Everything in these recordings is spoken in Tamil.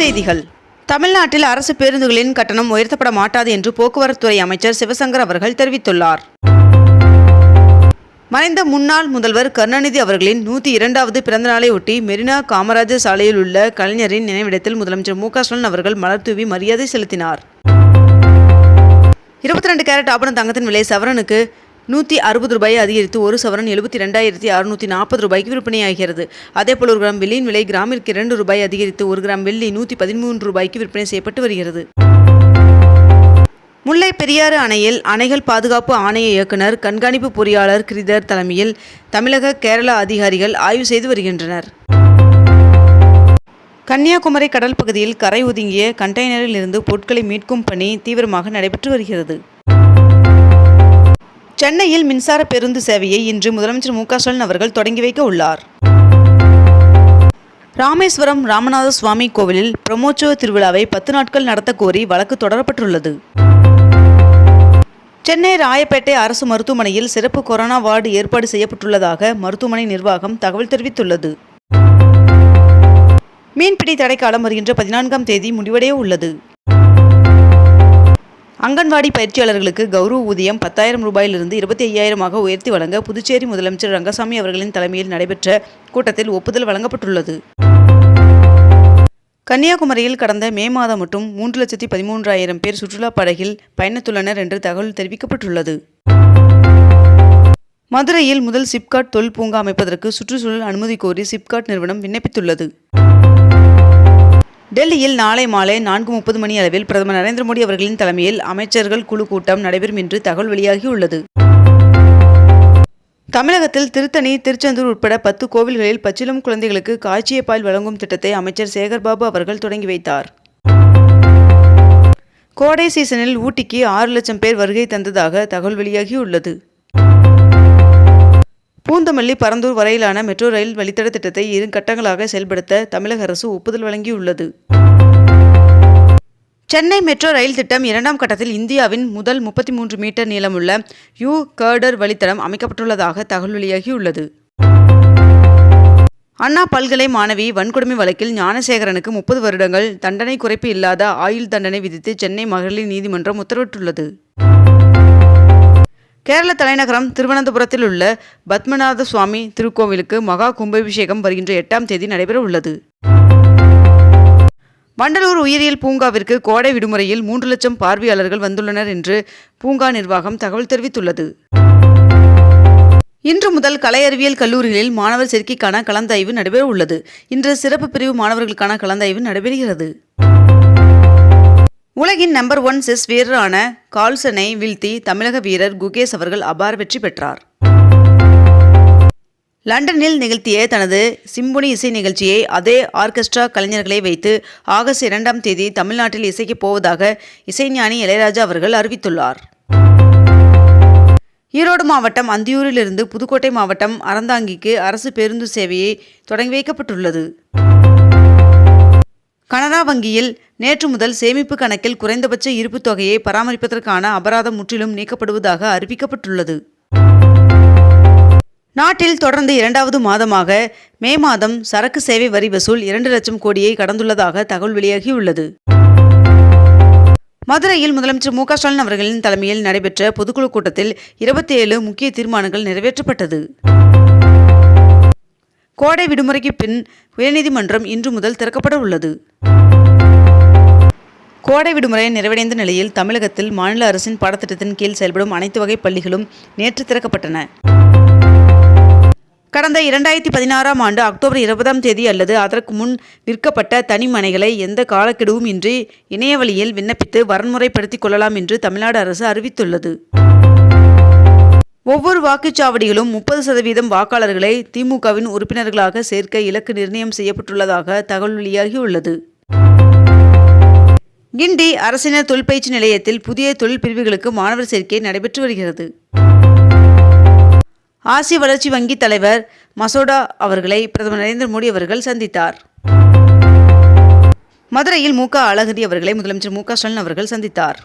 செய்திகள். தமிழ்நாட்டில் அரசு பேருந்துகளின் கட்டணம் உயர்த்தப்பட மாட்டாது என்று போக்குவரத்துறை அமைச்சர் சிவசங்கர் அவர்கள் தெரிவித்துள்ளார். மறைந்த முன்னாள் முதல்வர் கருணாநிதி அவர்களின் நூற்றி இரண்டாவது பிறந்தநாளை ஒட்டி மெரினா காமராஜர் சாலையில் உள்ள கலைஞரின் நினைவிடத்தில் முதலமைச்சர் மு ஸ்டாலின் அவர்கள் மலர் தூவி மரியாதை செலுத்தினார். இருபத்தி ரெண்டு கேரட் ஆபரண தங்கத்தின் விலை சவரனுக்கு நூற்றி அறுபது ரூபாயை அதிகரித்து ஒரு சவரன் எழுபத்தி ரெண்டாயிரத்தி அறுநூற்றி நாற்பது ரூபாய்க்கு விற்பனையாகிறது. அதேபோல் ஒரு கிராம் வெள்ளியின் விலை கிராமிற்கு இரண்டு ரூபாய் அதிகரித்து ஒரு கிராம் வெள்ளி நூற்றி பதிமூன்று ரூபாய்க்கு விற்பனை செய்யப்பட்டு வருகிறது. முல்லை பெரியாறு அணையில் அணைகள் பாதுகாப்பு ஆணைய இயக்குனர் கண்காணிப்பு பொறியாளர் கிரிதர் தலைமையில் தமிழக கேரளா அதிகாரிகள் ஆய்வு செய்து வருகின்றனர். கன்னியாகுமரி கடல் பகுதியில் கரை ஒதுங்கிய கண்டெய்னரில் இருந்து பொருட்களை மீட்கும் பணி தீவிரமாக நடைபெற்று வருகிறது. சென்னையில் மின்சார பேருந்து சேவையை இன்று முதலமைச்சர் மு க ஸ்டாலின் அவர்கள் தொடங்கி வைக்க உள்ளார். ராமேஸ்வரம் ராமநாத சுவாமி கோவிலில் பிரமோற்சவ திருவிழாவை பத்து நாட்கள் நடத்த கோரி வழக்கு தொடரப்பட்டுள்ளது. சென்னை ராயப்பேட்டை அரசு மருத்துவமனையில் சிறப்பு கொரோனா வார்டு ஏற்பாடு செய்யப்பட்டுள்ளதாக மருத்துவமனை நிர்வாகம் தகவல் தெரிவித்துள்ளது. மீன்பிடி தடைக்காலம் வருகின்ற பதினான்காம் தேதி முடிவடைய உள்ளது. அங்கன்வாடி பயிற்சியாளர்களுக்கு கௌரவ ஊதியம் பத்தாயிரம் ரூபாயிலிருந்து இருபத்தி ஐயாயிரமாக உயர்த்தி வழங்க புதுச்சேரி முதலமைச்சர் ரங்கசாமி அவர்களின் தலைமையில் நடைபெற்ற கூட்டத்தில் ஒப்புதல் வழங்கப்பட்டுள்ளது. கன்னியாகுமரியில் கடந்த மே மாதம் மட்டும் மூன்று லட்சத்தி பதிமூன்றாயிரம் பேர் சுற்றுலா படகில் பயணித்துள்ளனர் என்று தகவல் தெரிவிக்கப்பட்டுள்ளது. மதுரையில் முதல் சிப்காட் தொழில் பூங்கா அமைப்பதற்கு சுற்றுச்சூழல் அனுமதி கோரி சிப்காட் நிறுவனம் விண்ணப்பித்துள்ளது. டெல்லியில் நாளை மாலை நான்கு முப்பது மணி அளவில் பிரதமர் நரேந்திர மோடி அவர்களின் தலைமையில் அமைச்சர்கள் குழு கூட்டம் நடைபெறும் என்று தகவல் வெளியாகியுள்ளது. தமிழகத்தில் திருத்தணி திருச்செந்தூர் உட்பட பத்து கோவில்களில் பச்சிளம் குழந்தைகளுக்கு காய்ச்சிய பால் வழங்கும் திட்டத்தை அமைச்சர் சேகர்பாபு அவர்கள் தொடங்கி வைத்தார். கோடை சீசனில் ஊட்டிக்கு ஆறு லட்சம் பேர் வருகை தந்ததாக தகவல் வெளியாகியுள்ளது. பூந்தமல்லி பரந்தூர் வரையிலான மெட்ரோ ரயில் வழித்தட திட்டத்தை இரு கட்டங்களாக செயல்படுத்த தமிழக அரசு ஒப்புதல் வழங்கியுள்ளது. சென்னை மெட்ரோ ரயில் திட்டம் இரண்டாம் கட்டத்தில் இந்தியாவின் முதல் முப்பத்தி மூன்று மீட்டர் நீளமுள்ள யூ கர்டர் வழித்தடம் அமைக்கப்பட்டுள்ளதாக தகவல் வெளியாகியுள்ளது. அண்ணா பல்கலை மாணவி வன்கொடுமை வழக்கில் ஞானசேகரனுக்கு முப்பது வருடங்கள் தண்டனை குறைப்பு இல்லாத ஆயுள் தண்டனை விதித்து சென்னை மகளிர் நீதிமன்றம் உத்தரவிட்டுள்ளது. கேரள தலைநகரம் திருவனந்தபுரத்தில் உள்ள பத்மநாத சுவாமி திருக்கோவிலுக்கு மகா கும்பாபிஷேகம் வருகின்ற எட்டாம் தேதி நடைபெற உள்ளது வண்டலூர் உயிரியல் பூங்காவிற்கு கோடை விடுமுறையில் மூன்று லட்சம் பார்வையாளர்கள் வந்துள்ளனர் என்று பூங்கா நிர்வாகம் தகவல் தெரிவித்துள்ளது. இன்று முதல் கலை அறிவியல் கல்லூரிகளில் மாணவர் சேர்க்கைக்கான கலந்தாய்வு நடைபெற உள்ளது இன்று சிறப்பு பிரிவு மாணவர்களுக்கான கலந்தாய்வு நடைபெறுகிறது. உலகின் நம்பர் ஒன் செஸ் வீரரான கால்சனை வீழ்த்தி தமிழக வீரர் குகேஷ் அவர்கள் அபார வெற்றி பெற்றார். லண்டனில் நிகழ்த்திய தனது சிம்பொனி இசை நிகழ்ச்சியை அதே ஆர்கெஸ்ட்ரா கலைஞர்களை வைத்து ஆகஸ்ட் இரண்டாம் தேதி தமிழ்நாட்டில் இசைக்கப் போவதாக இசைஞானி இளையராஜா அவர்கள் அறிவித்துள்ளார். ஈரோடு மாவட்டம் அந்தியூரிலிருந்து புதுக்கோட்டை மாவட்டம் அறந்தாங்கிக்கு அரசு பேருந்து சேவையை தொடங்கி வைக்கப்பட்டுள்ளது. கனரா வங்கியில் நேற்று முதல் சேமிப்பு கணக்கில் குறைந்தபட்ச இருப்புத் தொகையை பராமரிப்பதற்கான அபராதம் முற்றிலும் நீக்கப்படுவதாக அறிவிக்கப்பட்டுள்ளது. நாட்டில் தொடர்ந்து இரண்டாவது மாதமாக மே மாதம் சரக்கு சேவை வரி வசூல் இரண்டு லட்சம் கோடியை கடந்துள்ளதாக தகவல் வெளியாகியுள்ளது. மதுரையில் முதலமைச்சர் மு ஸ்டாலின் அவர்களின் தலைமையில் நடைபெற்ற பொதுக்குழு கூட்டத்தில் இருபத்தி ஏழு முக்கிய தீர்மானங்கள் நிறைவேற்றப்பட்டது. கோடை விடுமுறைக்கு பின் உயர்நீதிமன்றம் இன்று முதல் திறக்கப்பட உள்ளது. கோடை விடுமுறை நிறைவடைந்த நிலையில் தமிழகத்தில் மாநில அரசின் பாடத்திட்டத்தின் கீழ் செயல்படும் அனைத்து வகை பள்ளிகளும் நேற்று திறக்கப்பட்டன. கடந்த இரண்டாயிரத்தி பதினாறாம் ஆண்டு அக்டோபர் இருபதாம் தேதி அல்லது அதற்கு முன் விற்கப்பட்ட தனிமனைகளை எந்த காலக்கெடுவும் இன்றி இணையவழியில் விண்ணப்பித்து வரன்முறைப்படுத்திக் கொள்ளலாம் என்று தமிழ்நாடு அரசு அறிவித்துள்ளது. ஒவ்வொரு வாக்குச்சாவடியிலும் முப்பது சதவீதம் வாக்காளர்களை திமுகவின் உறுப்பினர்களாக சேர்க்க இலக்கு நிர்ணயம் செய்யப்பட்டுள்ளதாக தகவல் வெளியாகியுள்ளது. கிண்டி அரசினர் தொழிற்பயிற்சி நிலையத்தில் புதிய தொழில் பிரிவுகளுக்கு மாணவர் சேர்க்கை நடைபெற்று வருகிறது. ஆசிய வளர்ச்சி வங்கி தலைவர் மசோடா அவர்களை பிரதமர் நரேந்திர மோடி அவர்கள் சந்தித்தார். மதுரையில் மு க அழகிரி அவர்களை முதலமைச்சர் மு க ஸ்டாலின் அவர்கள் சந்தித்தார்.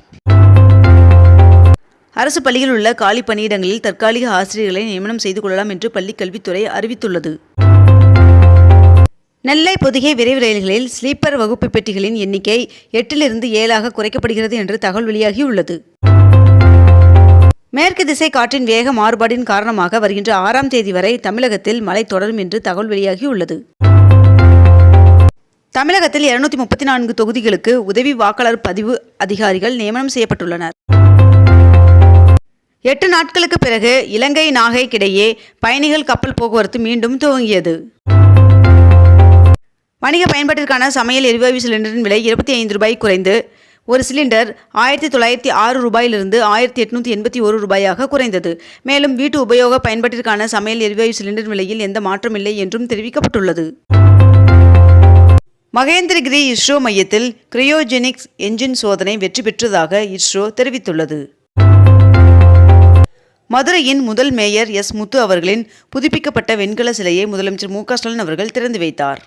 அரசு பள்ளியில் உள்ள காலி பணியிடங்களில் தற்காலிக ஆசிரியர்களை நியமனம் செய்து கொள்ளலாம் என்று பள்ளிக் கல்வித்துறை அறிவித்துள்ளது. நெல்லை பொதிகை விரைவு ரயில்களில் ஸ்லீப்பர் வகுப்பு பெட்டிகளின் எண்ணிக்கை எட்டிலிருந்து ஏழாக குறைக்கப்படுகிறது என்று தகவல் வெளியாகியுள்ளது. மேற்கு திசை காற்றின் வேக மாறுபாடின் காரணமாக வருகின்ற ஆறாம் தேதி வரை தமிழகத்தில் மழை தொடரும் என்று தகவல் வெளியாகியுள்ளது. தமிழகத்தில் இருநூத்தி முப்பத்தி நான்கு தொகுதிகளுக்கு உதவி வாக்காளர் பதிவு அதிகாரிகள் நியமனம் செய்யப்பட்டுள்ளனர். எட்டு நாட்களுக்கு பிறகு இலங்கை நாகைக்கிடையே பயணிகள் கப்பல் போக்குவரத்து மீண்டும் துவங்கியது. வணிக பயன்பாட்டிற்கான சமையல் எரிவாயு சிலிண்டரின் விலை இருபத்தி ஐந்து ரூபாய் குறைந்து ஒரு சிலிண்டர் ஆயிரத்தி தொள்ளாயிரத்தி ஆறு ரூபாயிலிருந்து ஆயிரத்தி எட்நூற்றி எண்பத்தி ஒரு ரூபாயாக குறைந்தது. மேலும் வீட்டு உபயோக பயன்பாட்டிற்கான சமையல் எரிவாயு சிலிண்டர் விலையில் எந்த மாற்றமில்லை என்றும் தெரிவிக்கப்பட்டுள்ளது. மகேந்திரகிரி இஸ்ரோ மையத்தில் கிரியோஜெனிக்ஸ் என்ஜின் சோதனை வெற்றி பெற்றதாக இஸ்ரோ தெரிவித்துள்ளது. மதுரையின் முதல் மேயர் எஸ் முத்து அவர்களின் புதுப்பிக்கப்பட்ட வெண்கல சிலையை முதலமைச்சர் மு க ஸ்டாலின் அவர்கள் திறந்து வைத்தார்.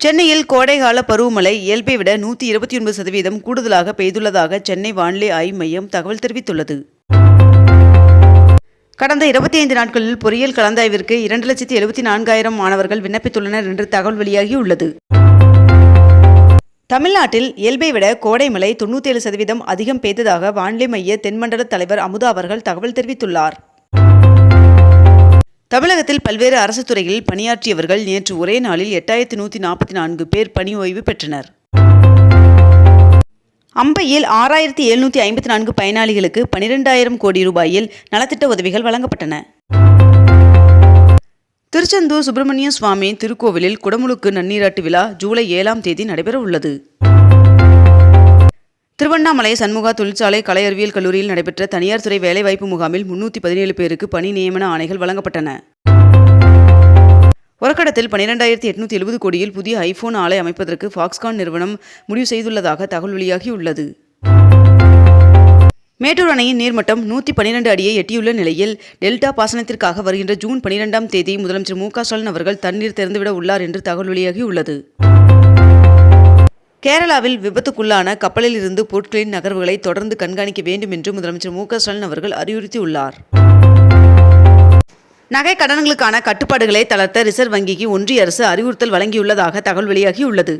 சென்னையில் கோடைகால பருவமழை இயல்பை விட நூற்றி இருபத்தி ஒன்பது சதவீதம் கூடுதலாக பெய்துள்ளதாக சென்னை வானிலை ஆய்வு மையம் தகவல் தெரிவித்துள்ளது. கடந்த இருபத்தி ஐந்து நாட்களில் பொறியியல் கலந்தாய்விற்கு இரண்டு லட்சத்தி எழுபத்தி நான்காயிரம் மாணவர்கள் விண்ணப்பித்துள்ளனர் என்று தகவல் வெளியாகியுள்ளது. தமிழ்நாட்டில் இயல்பை விட கோடை மழை தொண்ணூத்தேழு சதவீதம் அதிகம் பெய்ததாக வானிலை மைய தென்மண்டல தலைவர் அமுதா அவர்கள் தகவல் தெரிவித்துள்ளார். தமிழகத்தில் பல்வேறு அரசு துறைகளில் பணியாற்றியவர்கள் நேற்று ஒரே நாளில் எட்டாயிரத்தி நூற்றி நாற்பத்தி நான்கு பேர் பணி ஓய்வு பெற்றனர். அம்பையில் ஆறாயிரத்தி எழுநூற்றி ஐம்பத்தி நான்கு பயனாளிகளுக்கு பனிரெண்டாயிரம் கோடி ரூபாயில் நலத்திட்ட உதவிகள் வழங்கப்பட்டன. திருச்செந்தூர் சுப்பிரமணிய சுவாமி திருக்கோவிலில் குடமுழுக்கு நன்னீராட்டு விழா ஜூலை ஏழாம் தேதி நடைபெற உள்ளது திருவண்ணாமலை சண்முகா தொழிற்சாலை கலை அறிவியல் கல்லூரியில் நடைபெற்ற தனியார் துறை வேலைவாய்ப்பு முகாமில் முன்னூற்றி பதினேழு பேருக்கு பணி நியமன ஆணைகள் வழங்கப்பட்டன. உரக்கடத்தில் பனிரெண்டாயிரத்தி எட்நூற்றி எழுபது கோடியில் புதிய ஐபோன் ஆலை அமைப்பதற்கு ஃபாக்ஸ்கான் நிறுவனம் முடிவு செய்துள்ளதாக தகவல் வெளியாகியுள்ளது. மேட்டூர் அணையின் நீர்மட்டம் நூற்றி பன்னிரண்டு அடியை எட்டியுள்ள நிலையில் டெல்டா பாசனத்திற்காக வருகின்ற ஜூன் பனிரெண்டாம் தேதி முதலமைச்சர் மு ஸ்டாலின் அவர்கள் தண்ணீர் திறந்துவிட உள்ளார் என்று தகவல் வெளியாகியுள்ளது. கேரளாவில் விபத்துக்குள்ளான கப்பலில் இருந்து பொருட்களின் நகர்வுகளை தொடர்ந்து கண்காணிக்க வேண்டும் என்று முதலமைச்சர் மு ஸ்டாலின் அவர்கள் அறிவுறுத்தியுள்ளார். நகை கடன்களுக்கான கட்டுப்பாடுகளை தளர்த்த ரிசர்வ் வங்கிக்கு ஒன்றிய அரசு அறிவுறுத்தல் வழங்கியுள்ளதாக தகவல் வெளியாகியுள்ளது.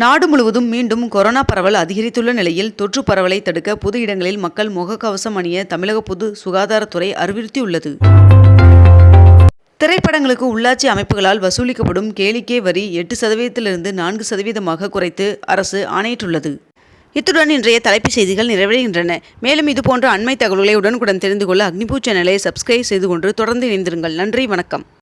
நாடு முழுவதும் மீண்டும் கொரோனா பரவல் அதிகரித்துள்ள நிலையில் தொற்று பரவலை தடுக்க பொது இடங்களில் மக்கள் முகக்கவசம் அணிய தமிழக பொது சுகாதாரத்துறை அறிவுறுத்தியுள்ளது. திரைப்படங்களுக்கு உள்ளாட்சி அமைப்புகளால் வசூலிக்கப்படும் கேளிக்கை வரி எட்டு சதவீதத்திலிருந்து நான்கு சதவீதமாக குறைத்து அரசு ஆணையிட்டுள்ளது. இத்துடன் இன்றைய தலைப்புச் செய்திகள் நிறைவடைகின்றன. மேலும் இதுபோன்ற அண்மை தகவல்களை உடனுக்குடன் தெரிந்து கொள்ள அக்னிபூ சேனலை சப்ஸ்கிரைப் செய்து கொண்டு தொடர்ந்து இணைந்திருங்கள். நன்றி வணக்கம்.